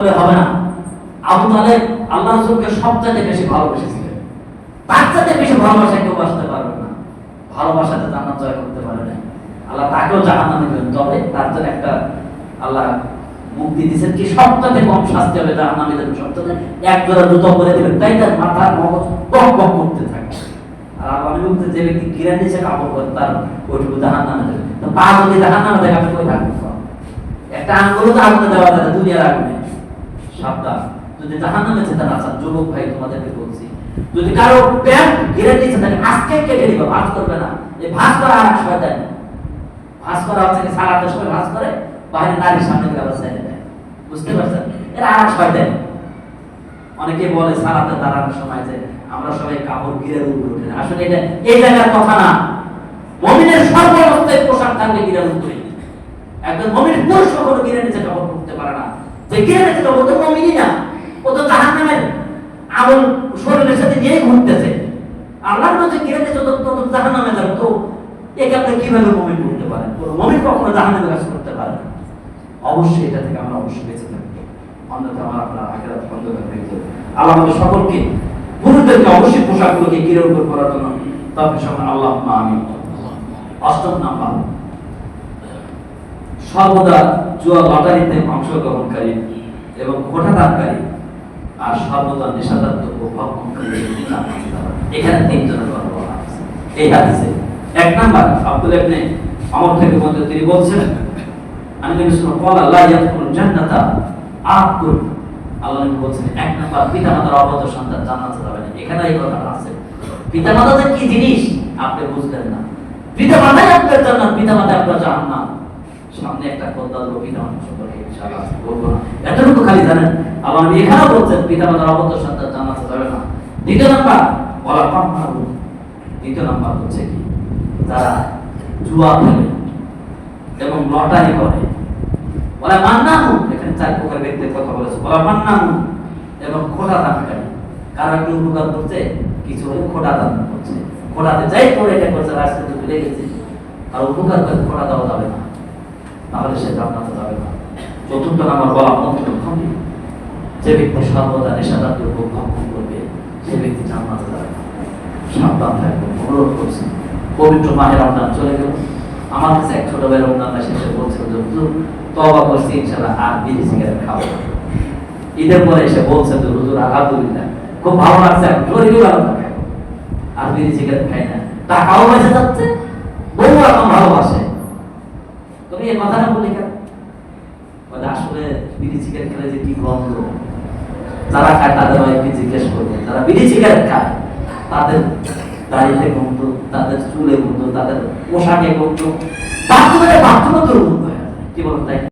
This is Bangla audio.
হবে না। আবু তালেব আল্লাহ রসুলকে সবচাইতে বেশি ভালোবেসেছিলেন। বেশি ভালোবাসা কেউ পারবে না। ভালোবাসাতে জয় করতে পারে না আল্লাহ তাকেও তবে তার জন্য একটা আল্লাহ মুক্তি দিয়েছেন কি সবচাইতে কম শাস্তি হবে দেবেন সবচাইতে এক জুতো করে তাই তার মাথার মগজ বক বক করতে থাকে। আর আল্লাহ মুক্তি যে ব্যক্তি কাপড় করে তার ওইটুকু দেবে। পা যদি আপনি কই থাকবেন একটা আঙ্গুল তো আগুনে দেওয়া যায় দুনিয়ার আগুনে। সাবধান। যদি না চান যুবক ভাই, তোমাদেরকে বলছি, যদি কারও প্যান্ট ঘিরে দিয়েছে, তাহলে আজকে কেটে ভাঁজ করবে না। ভাঁজ করা আর ভাঁজ করা হচ্ছে কি, সারা দেশ ভাঁজ করে, বাইরে নারীর সামনে আবার বুঝতে পারছেন? এরা আর অনেকে বলে সারাতে দাঁড়ানোর সময় যে আমরা সবাই কাপড় ঘিরে উঠে আসলে এটা, এই জায়গার কথা না। মমিনের সর্বাবস্থায় পোশাক থাকবে ঘিরে উপরে একজন মমিন পুরুষ কখনো গিরে নিচে কাপড় করতে পারে না। গিরে নিচে কাপড় তো মমিনই না ও তো জাহান নামের আমল শরীরের সাথে নিয়ে ঘুরতেছে। আল্লাহর মধ্যে গিরে নিচে তো তো জাহান নামে যাবে, তো একে আপনি কীভাবে মমিন করতে পারেন? কোনো মমিন কখনো জাহান নামে কাজ করতে পারে অবশ্যই এটা থেকে আমরা অবশ্যই বেঁচে থাকব। অন্যথা আমার আপনার আখেরাত অন্ধকার হয়ে যাবে আল্লাহ আমাদের সকলকে, পুরুষদেরকে অবশ্যই পোশাকগুলোকে উপর করার জন্য তবে সবাই আল্লাহ আমি অষ্টম নাম্বার সর্বদা জুয়া লটারিতে অংশগ্রহণকারী এবং ঘোটাদানকারী আর সর্বদা নেশাদার ভক্ষণকারী এখানে তিনজনের কথা বলা এই হাদিসে এক নাম্বার, আব্দুল ইবনে থেকে মধ্যে তিনি বলছেন, আমি জান্নাতা আল্লাহ নবী বলছেন, এক নাম্বার অবদ্ধ সন্তান যাবে না। এখানে এই কথাটা আছে। পিতামাতা কি জিনিস? আপনি বুঝলেন না। পিতামাতাই আপনার সামনে একটা এতটুকু খালি জানেন এখানেও বলছেন, পিতা মাতার সন্তান জান্নাতে যাবে না। দ্বিতীয় নাম্বার, বলা দ্বিতীয় নাম্বার হচ্ছে কি? যারা জুয়া খেলে এবং লটারি করে। বলা মান্নামু এখানে চার প্রকার ব্যক্তির কথা বলেছে। বলা মান্নামু এবং খোটা দানকারী। কারও একটু উপকার করছে, কিছু হলে খোটা দান করছে। খোটাতে যাই করে এটা করছে রাস্তাতে ভুলে গেছে। আর উপকার করে খোটা দেওয়া যাবে না। তাহলে সে যাবে না। চতুর্থ নাম্বার যে ব্যক্তি সর্বদা নেশাদার দ্রব্য ভক্ষণ করবে, সে ব্যক্তি যাবে না। সাবধান থাকবে, অনুরোধ করছি। পবিত্র চলে গেল। আমার কাছে এক ছোট ভাই রমজান মাসে এসে বলছে যে, হুজুর তবা করছি আর বিড়ি সিগারেট খাব ঈদের পরে এসে বলছে যে, হুজুর, আলহামদুলিল্লাহ, খুব ভালো লাগছে এখন আর বিড়ি সিগারেট খাই না। টাকাও বেঁচে যাচ্ছে ভালোবাসে তুমি এই কথাটা বলি কেন বলে আসলে বিড়ি সিগারেট খেলে যে কি গন্ধ যারা খায়, তাদের ওয়াইফকে জিজ্ঞেস করবে যারা বিড়ি সিগারেট খায় তাদের দাড়িতে গন্ধ, তাদের চুলে গন্ধ, তাদের পোশাকে গন্ধ বাথরুমে বাথরুমে দুর্গন্ধ। কি বলেন তাই?